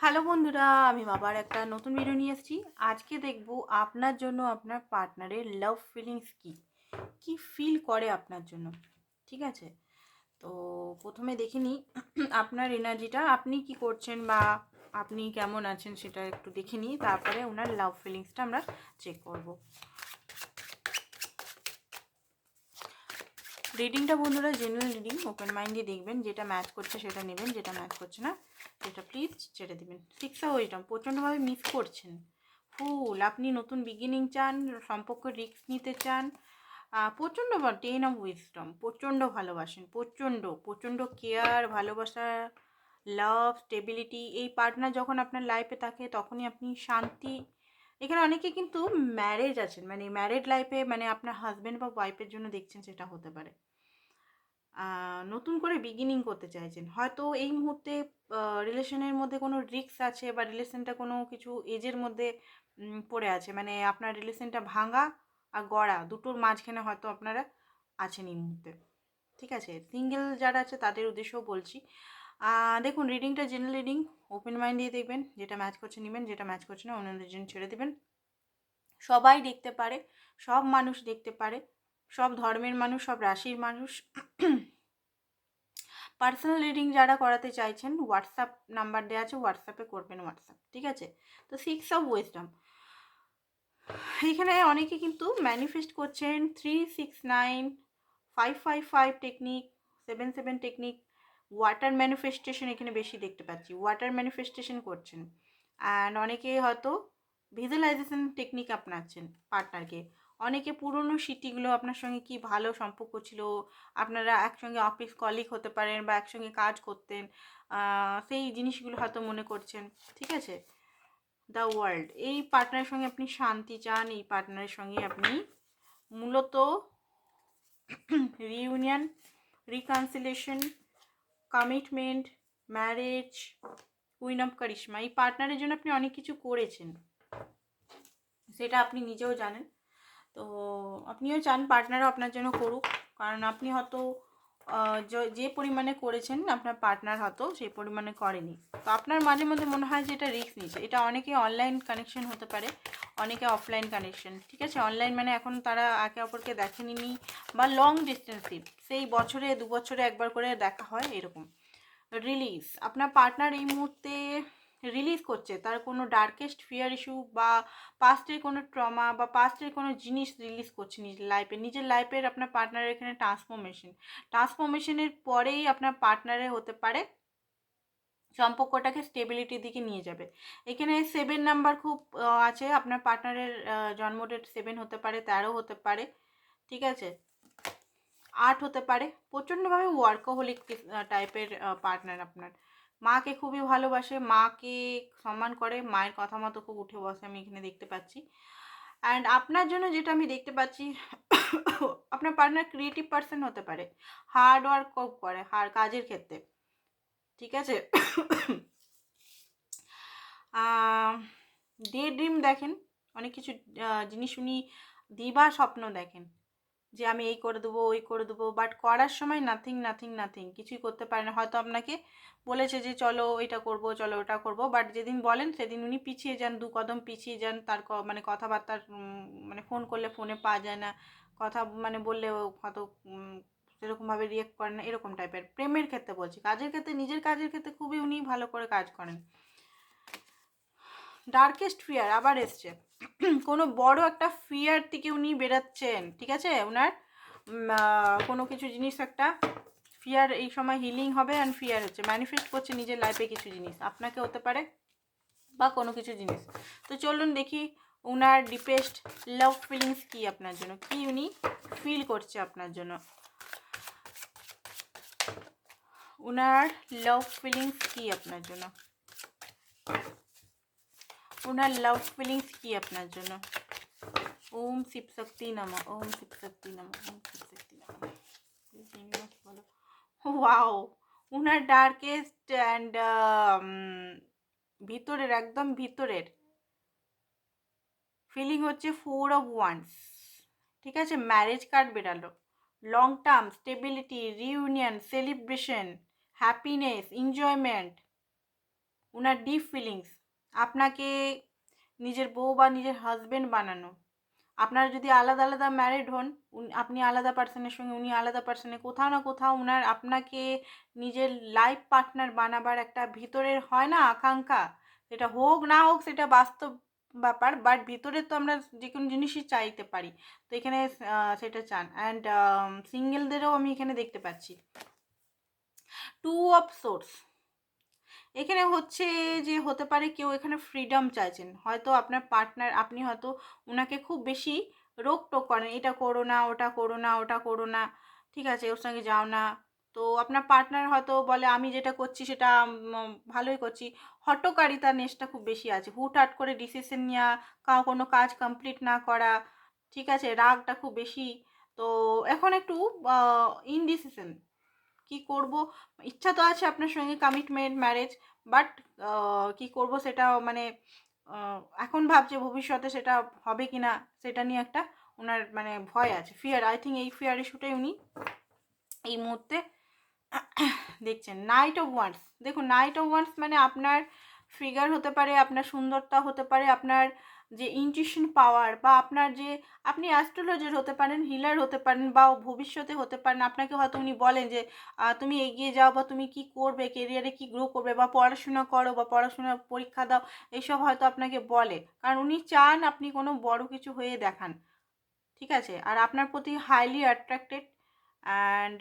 Hello বন্ধুরা, আমি বাবার একটা নতুন ভিডিও নিয়ে এসেছি। আজকে দেখব আপনার জন্য আপনার পার্টনারের লাভ ফিলিংস কি? কি ফিল করে আপনার জন্য? ঠিক আছে? তো প্রথমে দেখে নিই, আপনার এনার্জিটা আপনি কি করছেন বা আপনি কেমন আছেন সেটা একটু দেখে নিই, তারপরে ওনার লাভ ফিলিংসটা আমরা চেক করব। রিডিংটা বন্ধুরা জেনারেল রিডিং ওপেন মাইন্ড দেখবেন, যেটা ম্যাচ করছে সেটা নেবেন, যেটা ম্যাচ করছে না। সেটা প্লিজ ছেড়ে দেবেন। সিক্স অফ প্রচণ্ডভাবে মিস করছেন। ফুল আপনি নতুন বিগিনিং চান সম্পর্ক রিস্ক নিতে চান। প্রচণ্ড টেন অফ উইজডম প্রচণ্ড ভালোবাসেন, প্রচণ্ড প্রচণ্ড কেয়ার ভালোবাসা লাভ স্টেবিলিটি এই পার্টনার যখন আপনার লাইফে থাকে, তখনই আপনি শান্তি। এখানে অনেকে কিন্তু ম্যারেজ আছেন মানে ম্যারেড লাইফে মানে আপনার হাজব্যান্ড বা ওয়াইফের জন্য দেখছেন সেটা হতে পারে। নতুন করে বিগিনিং করতে চাইছেন। হয়তো এই মুহূর্তে রিলেশনের মধ্যে কোনো রিস্ক আছে বা রিলেশনটা কোনো কিছু এজের মধ্যে পড়ে আছে। মানে আপনার রিলেশনটা ভাঙা আর গড়া দুটোর মাঝখানে হয়তো আপনারা আছেন এই মুহূর্তে। ঠিক আছে? সিঙ্গেল যারা আছে তাদের উদ্দেশ্যও বলছি। দেখুন রিডিংটা জেনারেল রিডিং ওপেন মাইন্ড দিয়ে দেখবেন, যেটা ম্যাচ করছে নেবেন, যেটা ম্যাচ করছে না অন্য জন ছেড়ে দেবেন। সবাই দেখতে পারে, সব মানুষ দেখতে পারে। সব ধর্মের মানুষ, সব রাশির মানুষ। পার্সোনাল রিডিং যারা করাতে চাইছেন হোয়াটসঅ্যাপ নাম্বার দেওয়া আছে হোয়াটসঅ্যাপে করবেন হোয়াটসঅ্যাপ ঠিক আছে? তো সিক্স অফ ওয়েস্টম এখানে অনেকে কিন্তু ম্যানিফেস্ট করছেন three six nine five five five technique seven seven technique water manifestation এখানে বেশি দেখতে পাচ্ছি ওয়াটার ম্যানিফেস্টেশন করছেন। অ্যান্ড অনেকে হয়তো ভিজুয়ালাইজেশন টেকনিক আপনাচ্ছেন পার্টনারকে অনেকে পুরনো স্মৃতিগুলো আপনার সঙ্গে কি ভালো সম্পর্ক ছিল? আপনারা একসঙ্গে অফিস কলিগ হতে পারেন বা একসঙ্গে কাজ করতেন সেই জিনিসগুলো হয়তো মনে করছেন, ঠিক আছে? দ্য ওয়ার্ল্ড এই পার্টনারের সঙ্গে আপনি শান্তি চান, এই পার্টনারের সঙ্গে আপনি মূলত reunion reconciliation commitment marriage queen of charisma এই পার্টনারের জন্য আপনি অনেক কিছু করেছেন। সেটা আপনি নিজেও জানেন। তো আপনিও চান পার্টনারও আপনার জন্য করুক। কারণ আপনি হয়তো যে পরিমাণে করেছেন আপনার পার্টনার হয়তো সেই পরিমাণে করেনি। তো আপনার মাঝে মধ্যে মনে হয় যে এটা রিস্ক নিচ্ছে। এটা অনেকে অনলাইন কানেকশন হতে পারে, অনেকে অফলাইন কানেকশন ঠিক আছে? অনলাইন মানে এখন তারা একে অপরকে দেখেনি বা লং ডিস্টেন্সিভ সেই বছরে, দু বছরে একবার করে দেখা হয় এরকম। রিলিজ আপনার পার্টনার এই মুহূর্তে রিলিজ করছে। তার কোনো ডার্কেস্ট ফিয়ার ইস্যু বা পাস্টের কোনো ট্রমা বা পাস্টের কোনো জিনিস রিলিজ করছে নিজের লাইফে নিজের লাইফের আপনার পার্টনারের এখানে ট্রান্সফরমেশন ট্রান্সফরমেশনের পরেই আপনার পার্টনারে হতে পারে, সম্পর্কটাকে স্টেবিলিটির দিকে নিয়ে যাবে। এখানে সেভেন নাম্বার খুব আছে। আপনার পার্টনারের জন্ম ডেট সেভেন হতে পারে, তেরো হতে পারে, ঠিক আছে? আট হতে পারে। প্রচণ্ডভাবে ওয়ার্কোহলিক টাইপের পার্টনার আপনার। মাকে খুবই ভালোবাসে, মাকে সম্মান করে, মায়ের কথা মতো খুব উঠে বসে, আমি এখানে দেখতে পাচ্ছি। অ্যান্ড আপনার জন্য যেটা আমি দেখতে পাচ্ছি, আপনার পার্টনার ক্রিয়েটিভ পার্সন হতে পারে। হার্ড ওয়ার্ক খুব করে হার কাজের ক্ষেত্রে। ঠিক আছে? ডে ড্রিম দেখেন, অনেক কিছু জিনিস উনি দিবা স্বপ্ন দেখেন। যে আমি এই করে দেবো, ওই করে দেবো বাট করার সময় নাথিং নাথিং নাথিং কিছুই করতে পারে না। হয়তো আপনাকে বলেছে যে চলো এটা করব, চলো ওটা করব বাট যেদিন বলেন সেদিন উনি পিছিয়ে যান, দু কদম পিছিয়ে যান, তার মানে কথাবার্তার মানে ফোন করলে ফোনে পাওয়া যায় না। কথা মানে বললে হয়তো সেরকমভাবে রিয়েক্ট করেন না, এরকম টাইপের প্রেমের ক্ষেত্রে বলছি, কাজের ক্ষেত্রে, নিজের কাজের ক্ষেত্রে খুবই উনি ভালো করে কাজ করেন। ডার্কেস্ট ফিয়ার আবার এসছে। কোনো বড় একটা ফিয়ার থেকে উনি বেরাচ্ছেন, ঠিক আছে? ওনার কোনো কিছু জিনিস একটা ফিয়ার এই সময় হিলিং হবে অ্যান্ড ফিয়ার হচ্ছে ম্যানিফেস্ট করছে নিজের লাইফে কিছু জিনিস, আপনাকে হতে পারে বা কোনো কিছু জিনিস। তো চলুন দেখি ওনার ডিপেস্ট লাভ ফিলিংস কী আপনার জন্য, কি উনি ফিল করছে আপনার জন্য। ওনার লাভ ফিলিংস কী আপনার জন্য? ওনার লাভ ফিলিংস কী আপনার জন্য ওম শিব শক্তি নামা ওম শিব শক্তি নামা ওম শিব শক্তি নামা বলো ওয়াও ওনার ডার্কেস্ট অ্যান্ড ভিতরের একদম ভিতরের ফিলিং হচ্ছে ফোর অফ ওয়ান্স ঠিক আছে marriage card বেরালো long term stability reunion celebration happiness enjoyment ওনার ডিপ ফিলিংস আপনাকে নিজের বউ বা নিজের হাজবেন্ড বানানো। আপনারা যদি আলাদা আলাদা ম্যারিড হন আপনি আলাদা পার্সনের সঙ্গে, উনি আলাদা পার্সনে কোথাও না কোথাও উনার আপনাকে নিজের লাইফ পার্টনার বানাবার একটা ভিতরের হয় না আকাঙ্ক্ষা? সেটা হোক না হোক, সেটা বাস্তব ব্যাপার বাট ভিতরে তো আমরা যে কোনো জিনিসই চাইতে পারি। তো এখানে সেটা চান। অ্যান্ড সিঙ্গেলদেরও আমি এখানে দেখতে পাচ্ছি। টু অফ সোর্স এখানে হচ্ছে যে হতে পারে কেউ এখানে ফ্রিডম চাইছেন। হয়তো আপনার পার্টনার আপনি হয়তো ওনাকে খুব বেশি রোক টোক করেন, এটা করো না, ওটা করো না, ওটা করো না, ঠিক আছে, ওর সঙ্গে যাও না। তো আপনার পার্টনার হয়তো বলে, আমি যেটা করছি সেটা ভালোই করছি। হটকারিতার নেশটা খুব বেশি আছে। হুটহাট করে ডিসিশন নেওয়া কাউ কোনো কাজ কমপ্লিট না করা, ঠিক আছে, রাগটা খুব বেশি। তো এখন একটু ইনডিসিশন কি করব? ইচ্ছা তো আছে আপনার সঙ্গে কমিটমেন্ট ম্যারেজ বাট কি করব সেটা মানে এখন ভাবছে ভবিষ্যতে সেটা হবে কি না সেটা নিয়ে একটা ওনার মানে ভয় আছে ফিয়ার আই থিঙ্ক এই ফিয়ার ইস্যুটাই উনি এই মুহূর্তে দেখছেন। নাইট অফ ওয়ান্স দেখুন নাইট অফ ওয়ান্স মানে আপনার ফিগার হতে পারে, আপনার সুন্দরতা হতে পারে, আপনার যে ইনটিউশন পাওয়ার বা আপনার যে, আপনি অ্যাস্ট্রোলজার হতে পারেন হিলার হতে পারেন বা ভবিষ্যতে হতে পারেন, আপনাকে হয়তো উনি বলেন যে তুমি এগিয়ে যাও বা তুমি কি করবে কেরিয়ারে কি গ্রো করবে বা পড়াশোনা করো বা পড়াশোনা পরীক্ষা দাও এইসব হয়তো আপনাকে বলে। কারণ উনি চান আপনি কোনো বড় কিছু হয়ে দেখান। ঠিক আছে? আর আপনার প্রতি হাইলি অ্যাট্রাক্টেড অ্যান্ড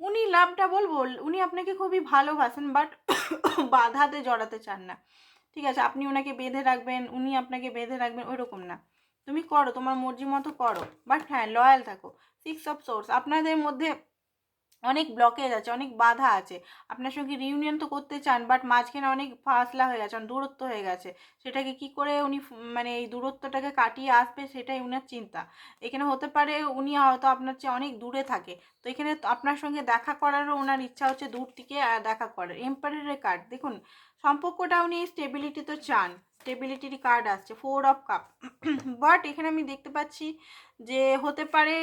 উনি লাভটা বলব, উনি আপনাকে খুবই ভালোবাসেন বাট বাধাতে জড়াতে চান না। ঠিক আছে, আপনি ওনাকে বেঁধে রাখবেন, উনি আপনাকে বেঁধে রাখবেন, ওইরকম না। তুমি করো, তোমার মর্জি মতো করো। বাট হ্যাঁ লয়াল থাকো। সিক্স অফ সোর্স আপনাদের মধ্যে অনেক ব্লকেজ আছে, অনেক বাধা আছে। আপনার সঙ্গে রিউনিয়ন তো করতে চান বাট মাঝখানে অনেক ফাসলা হয়ে গেছে দূরত্ব হয়ে গেছে। সেটাকে কি করে উনি মানে এই দূরত্বটাকে কাটিয়ে আসবে, সেটাই উনার চিন্তা। এখানে হতে পারে উনি হয়তো আপনার চেয়ে অনেক দূরে থাকে। তো এখানে আপনার সঙ্গে দেখা করারও ওনার ইচ্ছা হচ্ছে দূর থেকে দেখা করার। এম্পায়ারের কার্ড দেখুন সম্পর্কটা উনি স্টেবিলিটি তো চান। স্টেবিলিটির কার্ড আসছে ফোর অফ কাপ বাট এখানে আমি দেখতে পাচ্ছি যে হতে পারে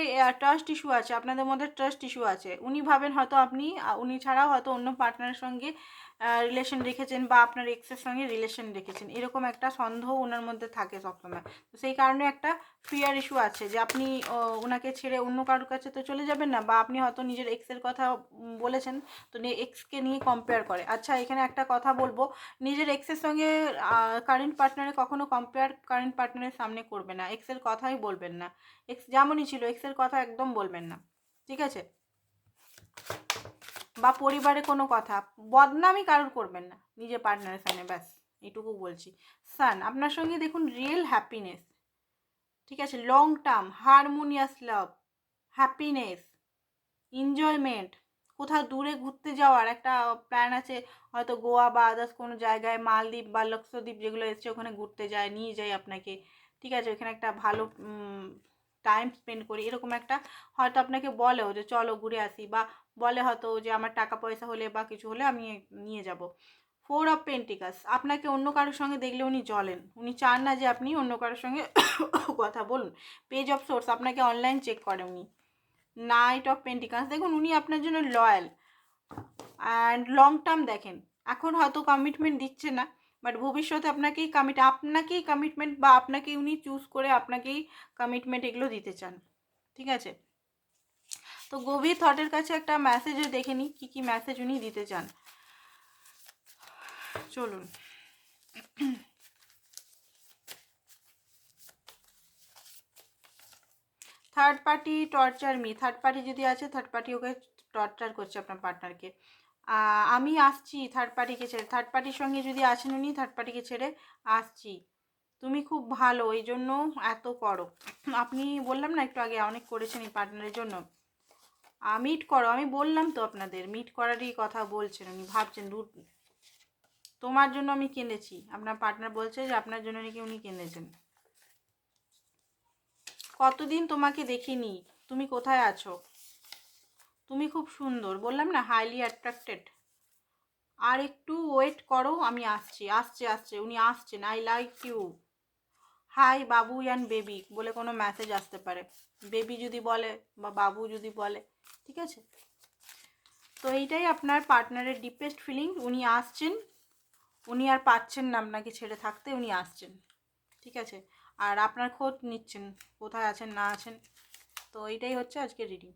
ট্রাস্ট ইস্যু আছে, আপনাদের মধ্যে ট্রাস্ট ইস্যু আছে। উনি ভাবেন হয়তো আপনি উনি ছাড়াও হয়তো অন্য পার্টনারের সঙ্গে রিলেশন রেখেছেন বা আপনার এক্সের সঙ্গে রিলেশন রেখেছেন, এরকম একটা সন্দেহ ওনার মধ্যে থাকে সবসময়। তো সেই কারণে একটা ফিয়ার ইস্যু আছে যে আপনি ওনাকে ছেড়ে অন্য কারোর কাছে তো চলে যাবেন না বা আপনি হয়তো নিজের এক্সের কথা বলেছেন, তো এক্সকে নিয়ে কম্পেয়ার করে। আচ্ছা এখানে একটা কথা বলব, নিজের এক্সের সঙ্গে কারেন্ট পার্টনারে কখনো কম্পেয়ার কারেন্ট পার্টনারের সামনে করবে না এক্সের কথাই বলবেন না। এক্স যেমনই ছিল এক্সের কথা একদম বলবেন না। ঠিক আছে? বা পরিবারে কোনো কথা, বদনামই কারোর করবেন না। নিজের পার্টনারের সামনে, ব্যাস এইটুকু বলছি। সান, আপনার সঙ্গে দেখুন রিয়েল হ্যাপিনেস ঠিক আছে? Long term harmonious love happiness enjoyment কোথাও দূরে ঘুরতে যাওয়ার একটা প্ল্যান আছে। হয়তো গোয়া বা আদার্স কোনো জায়গায়, মালদ্বীপ বা লক্ষদ্বীপ যেগুলো এসছে, ওখানে ঘুরতে যায়, নিয়ে যায় আপনাকে। ঠিক আছে? ওখানে একটা ভালো টাইম স্পেন্ড করি। এরকম একটা হয়তো আপনাকে বলেও যে, চলো ঘুরে আসি। বা বলে হয়তো যে আমার টাকা পয়সা হলে বা কিছু হলে আমি নিয়ে যাব। ফোর অফ পেন্টিকাস আপনাকে অন্য কারোর সঙ্গে দেখলে উনি জ্বলেন। উনি চান না যে আপনি অন্য কারোর সঙ্গে কথা বলুন। পেজ অফ সোর্স আপনাকে অনলাইন চেক করে উনি। নাইট অফ পেন্টিকাস দেখুন উনি আপনার জন্য লয়াল অ্যান্ড লং টার্ম দেখেন, এখন হয়তো কমিটমেন্ট দিচ্ছে না বাট ভবিষ্যতে আপনাকেই কমিট আপনাকেই কমিটমেন্ট বা আপনাকেই উনি চুজ করে আপনাকেই কমিটমেন্ট এগুলো দিতে চান। ঠিক আছে? তো গভীর থটের কাছে একটা মেসেজও দেখে নিই, কী কী মেসেজ উনি দিতে চান। চলুন। Third party torture me third party যদি আছে থার্ড পার্টি ওকে টর্চার করছে আপনার পার্টনারকে আমি আসছি থার্ড পার্টিকে ছেড়ে। থার্ড পার্টির সঙ্গে যদি আছেন উনি থার্ড পার্টিকে ছেড়ে আসছি। তুমি খুব ভালো এই জন্য এত করো। আপনি বললাম না একটু আগে, অনেক করেছেন এই পার্টনারের জন্য। মিট করো। আমি বললাম তো আপনাদের মিট করারই কথা বলছেন উনি, ভাবছেন দূর। তোমার জন্য আমি কিনেছি। আপনার পার্টনার বলছে যে আপনার জন্য নাকি উনি কিনেছেন। কতদিন তোমাকে দেখিনি? তুমি কোথায় আছো? তুমি খুব সুন্দর। বললাম না হাইলি অ্যাট্রাক্টেড আর একটু ওয়েট করো, আমি আসছি। আসছে আসছে। উনি আসছেন। আই লাইক ইউ হাই বাবু অ্যান্ড বেবি বলে কোনো মেসেজ আসতে পারে। বেবি যদি বলে বা বাবু যদি বলে, ঠিক আছে? তো এইটাই আপনার পার্টনারের ডিপেস্ট ফিলিং উনি আসছেন। উনি আর পাচ্ছেন না আপনাকে ছেড়ে থাকতে, উনি আসছেন। ঠিক আছে? আর আপনার খোঁজ নিচ্ছেন, কোথায় আছেন, না আছেন? তো এইটাই হচ্ছে আজকে রিডিং